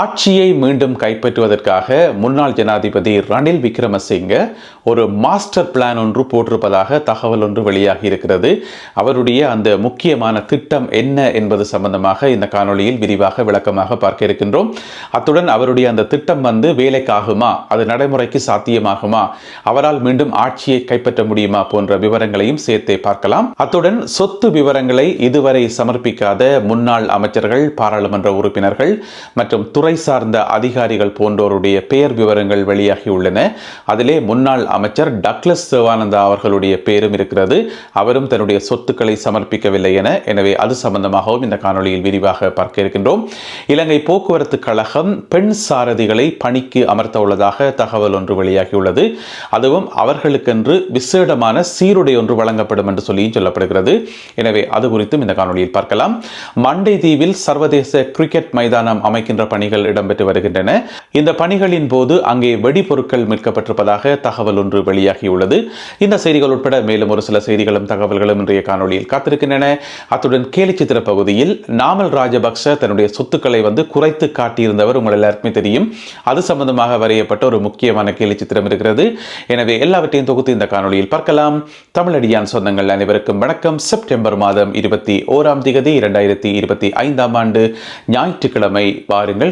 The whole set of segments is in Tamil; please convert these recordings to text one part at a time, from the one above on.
ஆட்சியை மீண்டும் கைப்பற்றுவதற்காக முன்னாள் ஜனாதிபதி ரணில் விக்ரமசிங்க ஒரு மாஸ்டர் பிளான் ஒன்று போட்டிருப்பதாக தகவல் ஒன்று வெளியாகி இருக்கிறது. அவருடைய அந்த முக்கியமான திட்டம் என்ன என்பது சம்பந்தமாக இந்த காணொளியில் விரிவாக விளக்கமாக பார்க்க இருக்கின்றோம். அத்துடன் அவருடைய அந்த திட்டம் வந்து வேலைக்காகுமா அது நடைமுறைக்கு சாத்தியமாகுமா அவரால் மீண்டும் ஆட்சியை கைப்பற்ற முடியுமா போன்ற விவரங்களையும் சேர்த்தே பார்க்கலாம். அத்துடன் சொத்து விவரங்களை இதுவரை சமர்ப்பிக்காத முன்னாள் அமைச்சர்கள் பாராளுமன்ற உறுப்பினர்கள் மற்றும் துறை சார்ந்த அதிகாரிகள் போன்றோருடைய பெயர் விவரங்கள் வெளியாகியுள்ளன. அதிலே முன்னாள் அமைச்சர் டக்ளஸ் சிவானந்தா அவர்களுடைய பெயரும் இருக்கிறது. அவரும் தன்னுடைய சொத்துக்களை சமர்ப்பிக்கவில்லை என. எனவே அது சம்பந்தமாகவும் இந்த காணொலியில் விரிவாக பார்க்க இருக்கின்றோம். இலங்கை போக்குவரத்து கழகம் பெண் சாரதிகளை பணிக்கு அமர்த்த உள்ளதாக தகவல் ஒன்று வெளியாகியுள்ளது. அதுவும் அவர்களுக்கென்று விசேடமான சீருடை ஒன்று வழங்கப்படும் என்று சொல்லியும் சொல்லப்படுகிறது. எனவே அது குறித்தும் இந்த காணொலியில் பார்க்கலாம். மண்டை தீவில் சர்வதேச கிரிக்கெட் மைதானம் அமைக்கின்ற பணிகள் இடம்பெற்று வருகின்றன. இந்த பணிகளின் போது அங்கே வெடிபொருட்கள் மீட்கப்பட்டிருப்பதாக தகவல் ஒன்று வெளியாகியுள்ளது. இந்த செய்திகள் உட்பட மேலும் ஒரு சில செய்திகளும் தகவல்களும் இன்றைய காணொளியில் காத்திருக்கின்றன. அத்துடன் கேலிச்சித்திர பகுதியில் நாமல் ராஜபக்ச தன்னுடைய சொத்துக்களை வந்து குறைத்து காட்டியிருந்தவர் உங்கள் எல்லாருக்குமே தெரியும். அது சம்பந்தமாக வரையப்பட்ட ஒரு முக்கியமான கேலி சித்திரம் இருக்கிறது. எனவே எல்லாவற்றையும் தொகுத்து இந்த காணொளியில் பார்க்கலாம். தமிழடியான் சொந்தங்கள் அனைவருக்கும் வணக்கம். செப்டம்பர் மாதம் இருபத்தி ஓராம் திகதி இரண்டாயிரத்தி இருபத்தி ஐந்தாம் ஆண்டு ஞாயிற்றுக்கிழமை வாருங்கள்.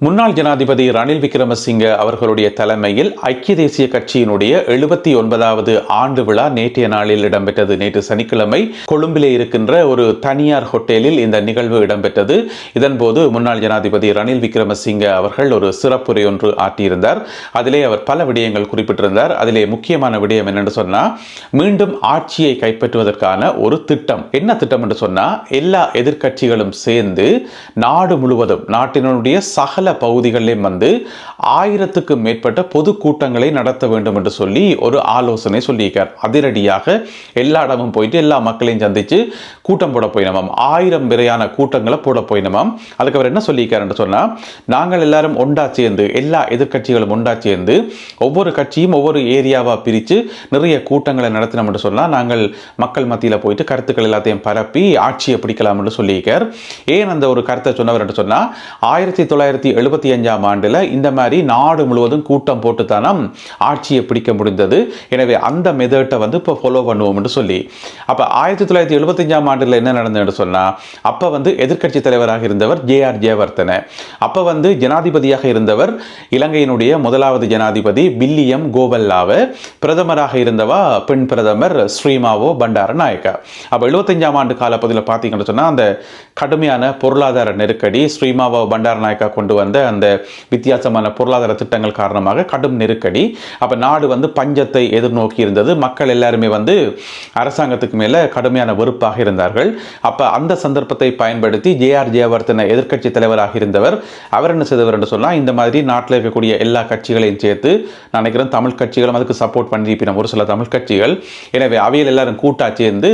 முன்னாள் ஜனாதிபதி ரணில் விக்ரமசிங்க அவர்களுடைய தலைமையில் ஐக்கிய தேசிய கட்சியினுடைய எழுபத்தி ஒன்பதாவது ஆண்டு விழா நேற்றைய நாளில் இடம்பெற்றது. நேற்று சனிக்கிழமை கொழும்பிலே இருக்கின்ற ஒரு தனியார் ஹோட்டலில் இந்த நிகழ்வு இடம்பெற்றது. இதன்போது முன்னாள் ஜனாதிபதி ரணில் விக்ரமசிங்க அவர்கள் ஒரு சிறப்புரை ஒன்று ஆற்றியிருந்தார். அதிலே அவர் பல விடயங்கள் குறிப்பிட்டிருந்தார். அதிலே முக்கியமான விடயம் என்னென்று சொன்னால் மீண்டும் ஆட்சியை கைப்பற்றுவதற்கான ஒரு திட்டம். என்ன திட்டம் என்று சொன்னால் எல்லா எதிர்க்கட்சிகளும் சேர்ந்து நாடு முழுவதும் நாட்டினுடைய சகல பகுதிகளிலும் வந்து ஆயிரத்துக்கும் மேற்பட்ட பொதுக்கூட்டங்களை நடத்த வேண்டும் என்று சொல்லி ஒரு ஆலோசனை சொல்லியிருக்கார். அதிரடியாக எல்லா இடமும் போயிட்டு எல்லா மக்களையும் சந்திச்சு கூட்டம் போட போயினமாம். ஆயிரம் வரையான கூட்டங்களை போட போயினமாம். அதுக்கு அவர் என்ன சொல்லியிருக்காருன்னு சொன்னால் நாங்கள் எல்லாரும் ஒன்றா சேர்ந்து எல்லா எதிர்க்கட்சிகளும் ஒன்றா சேர்ந்து ஒவ்வொரு கட்சியும் ஒவ்வொரு ஏரியாவாக பிரித்து நிறைய கூட்டங்களை நடத்தினோம் என்று சொன்னால் நாங்கள் மக்கள் மத்தியில் போயிட்டு கருத்துக்கள் எல்லாத்தையும் பரப்பி ஆட்சியை பிடிக்கலாம் என்று சொல்லியிருக்கார். ஏன் அந்த ஒரு கருத்தை சொன்னவர் என்று சொன்னால் ஆயிரத்தி தொள்ளாயிரத்தி எழுபத்தி அஞ்சாம் ஆண்டில் இந்த மாதிரி நாடு முழுவதும் கூட்டம் போட்டுத்தானம் ஆட்சியை பிடிக்க முடிந்தது. எனவே அந்த மெதட்டை வந்து இப்போ ஃபாலோ பண்ணுவோம் சொல்லி. அப்போ ஆயிரத்தி தொள்ளாயிரத்தி எழுபத்தஞ்சாம் ஆண்டில் என்ன நடந்ததுன்னு சொன்னால் அப்போ வந்து எதிர்க்கட்சி தலைவராக இருந்தவர் ஜே ஆர் ஜெயவர்த்தன அப்போ வந்து ஜனாதிபதியாக இருந்தவர் இலங்கையினுடைய முதலாவது ஜனாதிபதி வில்லியம் கோவல்லாவை. பிரதமராக இருந்தவா பெண் பிரதமர் ஸ்ரீமாவோ பண்டார நாயக்கா. அப்போ எழுபத்தஞ்சாம் ஆண்டு காலப்பகுதியில் பார்த்தீங்கன்னு சொன்னால் அந்த கடுமையான பொருளாதார நெருக்கடி ஸ்ரீமாவோ பண்டார நாயக்கா கொண்டு வந்த வந்த அந்த வித்தியாசமான பொருளாதார திட்டங்கள் காரணமாக கடும் நெருக்கடி. அப்போ நாடு வந்து பஞ்சத்தை எதிர்நோக்கி இருந்தது. மக்கள் எல்லாருமே வந்து அரசாங்கத்துக்கு மேலே கடுமையான வெறுப்பாக இருந்தார்கள். அப்போ அந்த சந்தர்ப்பத்தை பயன்படுத்தி ஜேஆர் ஜெயவர்தன எதிர்க்கட்சி தலைவராக இருந்தவர் அவர் என்ன செய்தவர் என்று சொன்னால் இந்த மாதிரி நாட்டில் இருக்கக்கூடிய எல்லா கட்சிகளையும் சேர்த்து நான் நினைக்கிறேன் தமிழ் கட்சிகளும் அதுக்கு சப்போர்ட் பண்ணியிருப்பினோம் ஒரு சில தமிழ் கட்சிகள். எனவே அவையில் எல்லாரும் கூட்டாக சேர்ந்து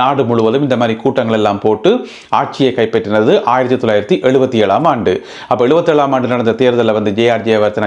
நாடு முழுவதும் இந்த மாதிரி கூட்டங்கள் எல்லாம் போட்டு ஆட்சியை கைப்பற்றினது ஆயிரத்தி தொள்ளாயிரத்தி எழுபத்தி ஏழாம் ஆண்டு. அப்போ எழுபத்தி எழுபத்தேழாம் ஆண்டு நடந்த தேர்தலில் வந்து ஜே ஆர்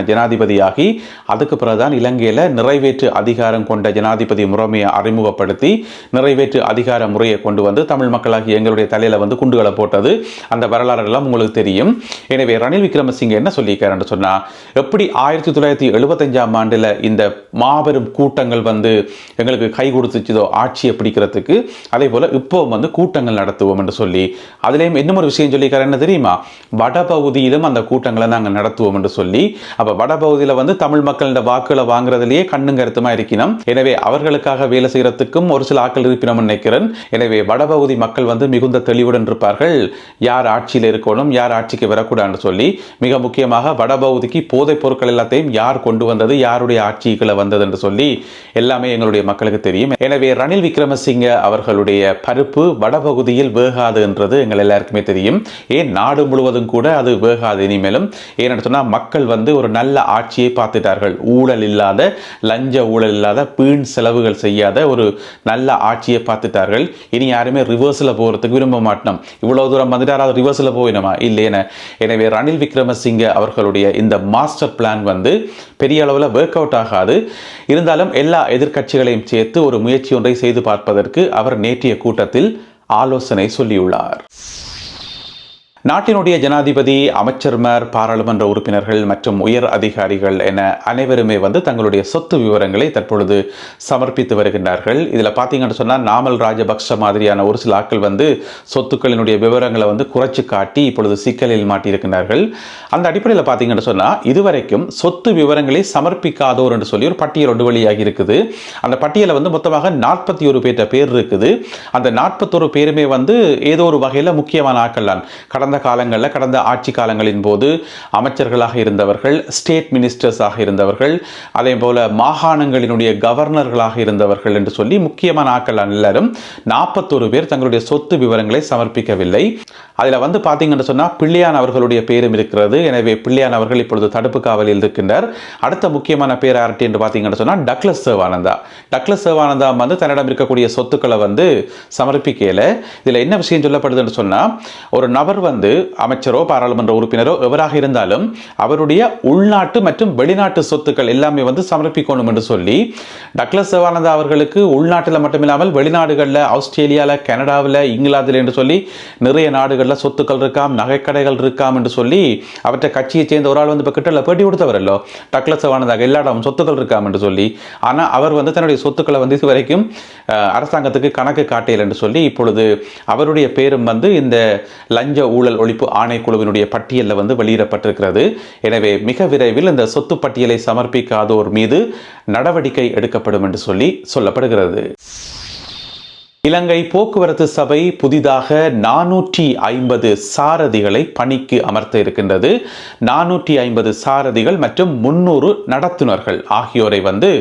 ஜனாதிபதியாகி அதுக்கு பிறகுதான் இலங்கையில் நிறைவேற்று அதிகாரம் கொண்ட ஜனாதிபதி முறைமையை அறிமுகப்படுத்தி நிறைவேற்று அதிகார முறையை கொண்டு வந்து தமிழ் மக்களாகி எங்களுடைய தலையில் வந்து குண்டுகளை போட்டது. அந்த வரலாறு எல்லாம் உங்களுக்கு தெரியும். எனவே ரணில் விக்ரமசிங்க என்ன சொல்லியிருக்காருன்னு சொன்னால் எப்படி ஆயிரத்தி தொள்ளாயிரத்தி எழுபத்தஞ்சாம் ஆண்டில் இந்த மாபெரும் கூட்டங்கள் வந்து எங்களுக்கு கை கொடுத்துச்சதோ ஆட்சியை பிடிக்கிறதுக்கு அதே போல் இப்போ வந்து கூட்டங்கள் நடத்துவோம் என்று சொல்லி அதுலேயும் இன்னும் ஒரு விஷயம் சொல்லியிருக்காரு என்ன தெரியுமா? வடபகுதியிலும் அந்த கூட்டங்களை நாங்கள் நடத்துவோம் என்று சொல்லி அப்போ வடபகுதியில் வந்து தமிழ் மக்களோட வாக்குகளை வாங்குறதுலேயே கண்ணும் கருத்துமா இருக்கணும். எனவே அவர்களுக்காக வேலை செய்யறதுக்கும் ஒரு சில ஆக்கள் இருப்பினோம் நினைக்கிறேன். எனவே வடபகுதி மக்கள் வந்து மிகுந்த தெளிவுடன் இருப்பார்கள். யார் ஆட்சியில் இருக்கணும் யார் ஆட்சிக்கு வரக்கூடாதுன்னு சொல்லி மிக முக்கியமாக வடபகுதிக்கு போதைப் பொருட்கள் எல்லாத்தையும் யார் கொண்டு வந்தது யாருடைய ஆட்சிகளை வந்தது என்று சொல்லி எல்லாமே எங்களுடைய மக்களுக்கு தெரியும். எனவே ரணில் விக்ரமசிங்க அவர்களுடைய பருப்பு வடபகுதியில் வேகாது என்றது எங்கள் எல்லாருக்குமே தெரியும். ஏன் நாடு முழுவதும் கூட அது வேகாது மேலும் ஏன்னு சொன்னால் மக்கள் வந்து ஒரு நல்ல ஆட்சியை பார்த்துட்டார்கள். ஊழல் இல்லாத லஞ்ச ஊழல் இல்லாத வீண் செலவுகள் செய்யாத ஒரு நல்ல ஆட்சியை பார்த்துட்டார்கள். இனி யாருமே ரிவர்ஸில் போகிறதுக்கு விரும்ப மாட்டோம். இவ்வளோ தூரம் வந்துட்டாராவது ரிவர்ஸில் போயிடுமா? இல்லையேன எனவே ரணில் விக்ரமசிங்க அவர்களுடைய இந்த மாஸ்டர் பிளான் வந்து பெரிய அளவில் ஒர்க் அவுட் ஆகாது. இருந்தாலும் எல்லா எதிர்க்கட்சிகளையும் சேர்த்து ஒரு முயற்சி ஒன்றை செய்து பார்ப்பதற்கு அவர் நேற்றைய கூட்டத்தில் ஆலோசனை சொல்லியுள்ளார். நாட்டினுடைய ஜனாதிபதி அமைச்சர்மார் பாராளுமன்ற உறுப்பினர்கள் மற்றும் உயர் அதிகாரிகள் என அனைவருமே வந்து தங்களுடைய சொத்து விவரங்களை தற்பொழுது சமர்ப்பித்து வருகின்றார்கள். இதில் பார்த்தீங்கன்னு சொன்னால் நாமல் ராஜபக்ஷ மாதிரியான ஒரு சில ஆட்கள் வந்து சொத்துக்களினுடைய விவரங்களை வந்து குறைச்சி காட்டி இப்பொழுது சிக்கலில் மாட்டியிருக்கிறார்கள் அந்த அடிப்படையில் பார்த்தீங்கன்னு சொன்னால் இதுவரைக்கும் சொத்து விவரங்களை சமர்ப்பிக்காதோர் என்று சொல்லி ஒரு பட்டியல் ஒன்று வழியாக இருக்குது. அந்த பட்டியலை வந்து மொத்தமாக நாற்பத்தி ஒரு பேர்கிட்ட பேர் இருக்குது. அந்த நாற்பத்தொரு பேருமே வந்து ஏதோ ஒரு வகையில் முக்கியமான ஆட்கள் தான் கடந்த கடந்த காலங்களில் கடந்த ஆட்சி காலங்களின் போது அமைச்சர்களாக இருந்தவர்கள் ஸ்டேட் மினிஸ்டர்ஸாக இருந்தவர்கள் அதே போல் மாகாணங்களினுடைய கவர்னர்களாக இருந்தவர்கள் என்று சொல்லி முக்கியமான ஆட்கள் எல்லாரும் நாற்பத்தொரு பேர் தங்களுடைய சொத்து விவரங்களை சமர்ப்பிக்கவில்லை. அதில் வந்து பார்த்தீங்கன்னு சொன்னால் பிள்ளையான் அவர்களுடைய பேரும் இருக்கிறது. எனவே பிள்ளையான் அவர்கள் இப்பொழுது தடுப்பு காவலில் இருக்கின்றார். அடுத்த முக்கியமான பேர் யார்ட்டி என்று பார்த்தீங்கன்னு சொன்னால் டக்ளஸ் சேவானந்தா. டக்ளஸ் சேவானந்தா வந்து தன்னிடம் இருக்கக்கூடிய சொத்துக்களை வந்து சமர்ப்பிக்கல. இதில் என்ன விஷயம் சொல்லப்படுதுன்னு சொன்னால் ஒரு நபர் வந்து அமைச்சரோ பாராளுமன்ற உறுப்பினரோ எவராக இருந்தாலும் அவருடைய உள்நாட்டு மற்றும் வெளிநாட்டு சொத்துக்கள் எல்லாமே வந்து சமர்ப்பிக்கணும் என்று சொல்லி டக்ளஸ் சிவானந்தா அவர்களுக்கு உள்நாட்டில் மட்டுமில்லாமல் வெளிநாடுகளில் ஆஸ்திரேலியாவில் கனடாவில் இங்கிலாந்தில் என்று சொல்லி நிறைய நாடுகளில் சொத்துக்கள் இருக்காம் நகைக்கடைகள் இருக்காம் என்று சொல்லி அவற்றை கட்சியை சேர்ந்த ஒரு ஆள் வந்து இப்போ கிட்ட பேட்டி கொடுத்தவரல்லோ டக்ளஸ் சேவானந்தா எல்லா இடம் சொத்துக்கள் இருக்காம் என்று சொல்லி. ஆனால் அவர் வந்து தன்னுடைய சொத்துக்களை வந்து இதுவரைக்கும் வரைக்கும் அரசாங்கத்துக்கு கணக்கு காட்டியல் என்று சொல்லி இப்பொழுது அவருடைய பேரும் வந்து இந்த லஞ்ச ஊழல் ஒழிப்பு ஆணைக்குழுவினுடைய பட்டியலில் வந்து வெளியிடப்பட்டிருக்கிறது. எனவே மிக விரைவில் இந்த சொத்து பட்டியலை சமர்ப்பிக்காதோர் மீது நடவடிக்கை எடுக்கப்படும் என்று சொல்லி சொல்லப்படுகிறது. இலங்கை போக்குவரத்து சபை புதிதாக நானூற்றி ஐம்பது சாரதிகளை பணிக்கு அமர்த்த இருக்கின்றது. நானூற்றி ஐம்பது சாரதிகள் மற்றும் முன்னூறு நடத்துனர்கள் ஆகியோரை வந்து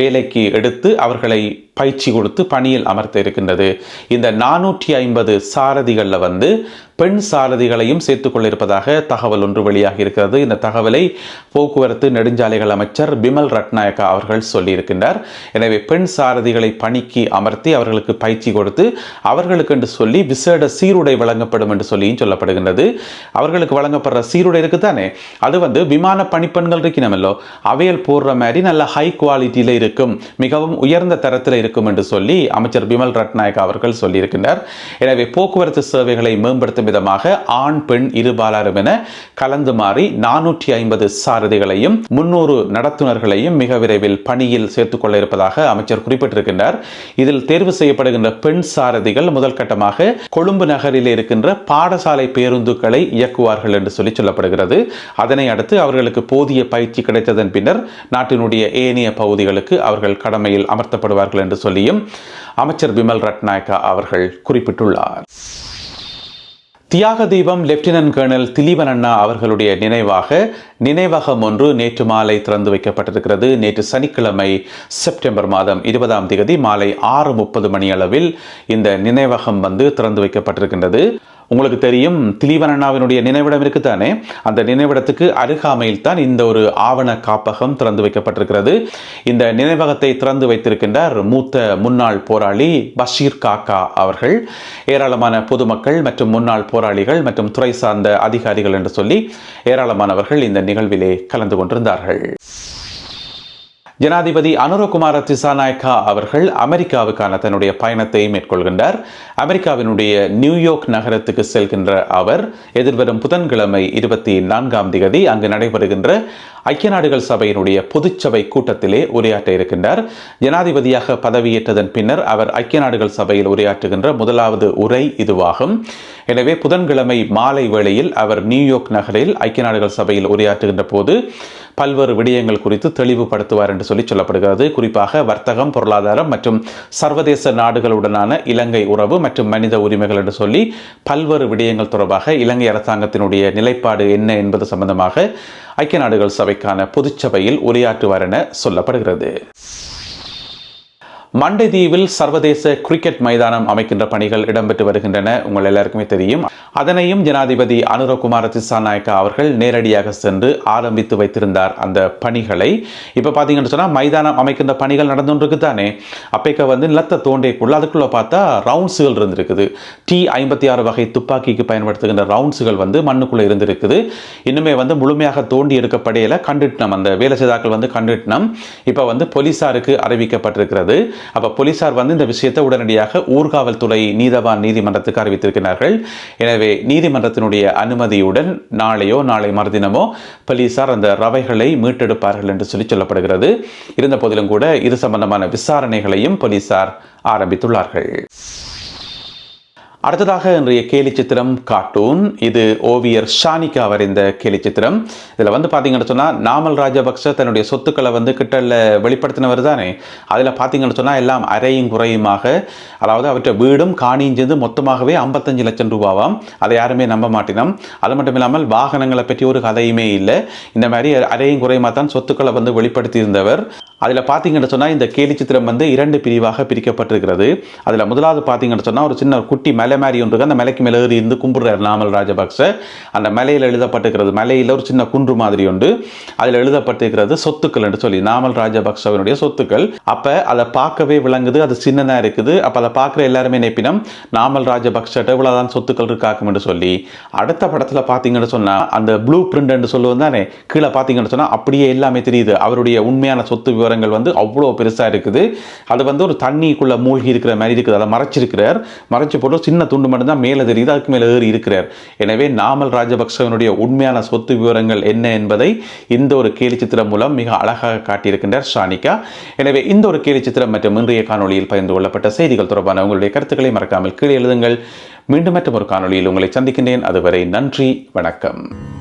வேலைக்கு எடுத்து அவர்களை பயிற்சி கொடுத்து பணியில் அமர்த்த இருக்கின்றது. இந்த நானூற்றி ஐம்பது சாரதிகளில் வந்து பெண் சாரதிகளையும் சேர்த்துக்கொள்ளிருப்பதாக தகவல் ஒன்று வெளியாகி இருக்கிறது. இந்த தகவலை போக்குவரத்து நெடுஞ்சாலைகள் அமைச்சர் பிமல் ரட்நாயக்கா அவர்கள் சொல்லியிருக்கின்றார். எனவே பெண் சாரதிகளை பணிக்கு அமர்த்தி அவர்களுக்கு பயிற்சி கொடுத்து அவர்களுக்கு என்று சொல்லி விசேட சீருடை வழங்கப்படும் என்று சொல்லியும் சொல்லப்படுகின்றது. அவர்களுக்கு வழங்கப்படுற சீருடை இருக்குதானே? அது வந்து விமான பணிப்பெண்கள் இருக்கணுமல்லோ அவையல் போடுற மாதிரி நல்ல ஹை குவாலிட்டியில் இருக்கும் மிகவும் உயர்ந்த தரத்தில் இருக்கும் என்று சொல்லி அமைச்சர் பிமல் ரட்நாயக் அவர்கள் சொல்லியிருக்கின்றார். எனவே போக்குவரத்து சேவைகளை மேம்படுத்தும் விதமாக ஆண் பெண் இருபாலாரும் என கலந்து மாறி நானூற்றி ஐம்பது சாரதிகளையும் முன்னூறு நடத்துனர்களையும் மிக விரைவில் பணியில் சேர்த்துக் கொள்ள இருப்பதாக அமைச்சர் குறிப்பிட்டிருக்கின்றார். இதில் தேர்வு செய்யப்படுகின்ற பெண் சாரதிகள் முதல் கட்டமாக கொழும்பு நகரில் இருக்கின்ற பாடசாலை பேருந்துகளை இயக்குவார்கள் என்று சொல்லி சொல்லப்படுகிறது. அதனை அடுத்து அவர்களுக்கு போதிய பயிற்சி கிடைத்ததன் பின்னர் நாட்டினுடைய ஏனைய பகுதிகளுக்கு அவர்கள் கடமையில் அமர்த்தப்படுவார்கள் என்று சொல்லியும் அமைச்சர் விமல் ரட்நாயக்கா அவர்கள் குறிப்பிட்டுள்ளார். தியாக தீபம் லெப்டினன்ட் கர்னல் திலீபன் அண்ணா அவர்களுடைய நினைவாக நினைவகம் ஒன்று நேற்று மாலை திறந்து வைக்கப்பட்டிருக்கிறது. நேற்று சனிக்கிழமை செப்டம்பர் மாதம் இருபதாம் தேதி மாலை ஆறு முப்பது மணி அளவில் இந்த நினைவகம் வந்து திறந்து வைக்கப்பட்டிருக்கின்றது. உங்களுக்கு தெரியும் திலீபன் அண்ணாவினுடைய நினைவிடம் இருக்குதானே? அந்த நினைவிடத்துக்கு அருகாமையில் தான் இந்த ஒரு ஆவண காப்பகம் திறந்து வைக்கப்பட்டிருக்கிறது. இந்த நினைவகத்தை திறந்து வைத்திருக்கின்றார் மூத்த முன்னாள் போராளி பஷீர் காக்கா அவர்கள். ஏராளமான பொதுமக்கள் மற்றும் முன்னாள் போராளிகள் மற்றும் துறை சார்ந்த அதிகாரிகள் என்று சொல்லி ஏராளமானவர்கள் இந்த நிகழ்விலே கலந்து கொண்டிருந்தார்கள். ஜனாதிபதி அனுரகுமார திசாநாயக்கா அவர்கள் அமெரிக்காவுக்கான தன்னுடைய பயணத்தை மேற்கொள்கின்றார். அமெரிக்காவினுடைய நியூயார்க் நகரத்துக்கு செல்கின்ற அவர் எதிர்வரும் புதன்கிழமை இருபத்தி நான்காம் திகதி அங்கு நடைபெறுகின்ற ஐக்கிய நாடுகள் சபையினுடைய பொதுச்சபை கூட்டத்திலே உரையாற்ற இருக்கின்றார். ஜனாதிபதியாக பதவியேற்றதன் பின்னர் அவர் ஐக்கிய நாடுகள் சபையில் உரையாற்றுகின்ற முதலாவது உரை இதுவாகும். எனவே புதன்கிழமை மாலை வேளையில் அவர் நியூயார்க் நகரில் ஐக்கிய நாடுகள் சபையில் உரையாற்றுகின்ற போது பல்வேறு விடயங்கள் குறித்து தெளிவுபடுத்துவார் என்று சொல்லி சொல்லப்படுகிறது. குறிப்பாக வர்த்தகம் பொருளாதாரம் மற்றும் சர்வதேச நாடுகளுடனான இலங்கை உறவு மற்றும் மனித உரிமைகள் என்று சொல்லி பல்வேறு விடயங்கள் தொடர்பாக இலங்கை அரசாங்கத்தினுடைய நிலைப்பாடு என்ன என்பது சம்பந்தமாக ஐக்கிய நாடுகள் சபைக்கான பொதுச்சபையில் உரையாற்றுவார் என சொல்லப்படுகிறது. மண்டை தீவில் சர்வதேச கிரிக்கெட் மைதானம் அமைக்கின்ற பணிகள் இடம்பெற்று வருகின்றன. உங்கள் எல்லாருக்குமே தெரியும். அதனையும் ஜனாதிபதி அனுரகுமார திசாநாயக்கா அவர்கள் நேரடியாக சென்று ஆரம்பித்து வைத்திருந்தார் அந்த பணிகளை. இப்போ பார்த்தீங்கன்னு சொன்னால் மைதானம் அமைக்கின்ற பணிகள் நடந்துருக்கு தானே அப்பேக்க வந்து நிலத்தை தோண்டியக்குள்ள அதுக்குள்ளே பார்த்தா ரவுண்ட்ஸுகள் இருந்திருக்குது. டி ஐம்பத்தி ஆறு வகை துப்பாக்கிக்கு பயன்படுத்துகின்ற ரவுண்ட்ஸுகள் வந்து மண்ணுக்குள்ளே இருந்திருக்குது. இன்னுமே வந்து முழுமையாக தோண்டி எடுக்கப்படையில் கண்டுட்டினம் அந்த வேலை செய்தாக்கள் வந்து கண்டுட்டினம் இப்போ வந்து போலீஸாருக்கு அறிவிக்கப்பட்டிருக்கிறது. அப்போ போலீசார் வந்து இந்த விஷயத்தை உடனடியாக ஊர்காவல்துறை நீதவான் நீதிமன்றத்துக்கு அறிவித்திருக்கிறார்கள். எனவே நீதிமன்றத்தினுடைய அனுமதியுடன் நாளையோ நாளை மறுதினமோ போலீசார் அந்த ரவைகளை மீட்டெடுப்பார்கள் என்று சொல்லி சொல்லப்படுகிறது. இருந்த போதிலும் கூட இது சம்பந்தமான விசாரணைகளையும் போலீசார் ஆரம்பித்துள்ளார்கள். அடுத்ததாக இன்றைய கேலி சித்திரம் கார்ட்டூன். இது ஓவியர் ஷானிகா வரைந்த கேலி சித்திரம். இதில் வந்து பார்த்தீங்கன்னு சொன்னால் நாமல் ராஜபக்ஷ தன்னுடைய சொத்துக்களை வந்து கிட்டல வெளிப்படுத்தினவர் தானே. அதில் பார்த்தீங்கன்னு சொன்னால் எல்லாம் அரையும் குறையுமாக அதாவது அவற்றை வீடும் காணியும் சேர்ந்து மொத்தமாகவே ஐம்பத்தஞ்சு லட்சம் ரூபாவாம். அதை யாருமே நம்ப மாட்டினோம். அது மட்டும் இல்லாமல் வாகனங்களை பற்றி ஒரு கதையுமே இல்லை. இந்த மாதிரி அரையும் குறையுமா தான் சொத்துக்களை வந்து வெளிப்படுத்தியிருந்தவர். அதில் பார்த்தீங்கன்னு சொன்னால் இந்த கேலி சித்திரம் வந்து இரண்டு பிரிவாக பிரிக்கப்பட்டிருக்கிறது. அதில் முதலாவது பார்த்தீங்கன்னு சொன்னால் ஒரு சின்ன குட்டி மலை மாதிரி ஒன்று அந்த மலைக்கு மேலே ஏறி இருந்து கும்பிடுறாரு நாமல் ராஜபக்ச. அந்த மலையில் எழுதப்பட்டிருக்கிறது மலையில் ஒரு சின்ன குன்று மாதிரி உண்டு. அதில் எழுதப்பட்டிருக்கிறது சொத்துக்கள் என்று சொல்லி. நாமல் ராஜபக்சவனுடைய சொத்துக்கள். அப்போ அதை பார்க்கவே விளங்குது. அது சின்னதாக இருக்குது. அப்போ அதை பார்க்குற எல்லாருமே நினைப்பினம் நாமல் ராஜபக்சட்ட இவ்வளோதான் சொத்துக்கள் இருக்காக்கும் என்று சொல்லி. அடுத்த படத்தில் பார்த்தீங்கன்னு சொன்னால் அந்த ப்ளூ பிரிண்ட் என்று சொல்லுவோம் தானே கீழே பார்த்தீங்கன்னு சொன்னால் அப்படியே எல்லாமே தெரியுது. அவருடைய உண்மையான சொத்து விவரங்கள் வந்து அவ்வளோ பெருசாக இருக்குது. அது வந்து ஒரு தண்ணிக்குள்ளே மூழ்கி இருக்கிற மாதிரி இருக்குது. அதை மறைச்சிருக்கிறார். மறைச்சு போட்டு சின்ன துண்டு மட்டும்தான் மேலே தெரியுது அதுக்கு மேலே ஏறி இருக்கிறார். எனவே நாமல் ராஜபக்சவனுடைய உண்மையான சொத்து விவரங்கள் என்ன என்பதை இந்த ஒரு கேலி சித்திரம் மூலம் மிக அழகாக காட்டியிருக்கின்றார் ஷானிகா. எனவே இந்த ஒரு கேலி சித்திரம் மற்றும் இன்றைய காணொளியில் பகிர்ந்து கொள்ளப்பட்ட செய்திகள் தொடர்பான உங்களுடைய கருத்துக்களை மறக்காமல் கீழே எழுதுங்கள். மீண்டும் மற்றும் ஒரு காணொளியில் உங்களை சந்திக்கின்றேன். அதுவரை நன்றி வணக்கம்.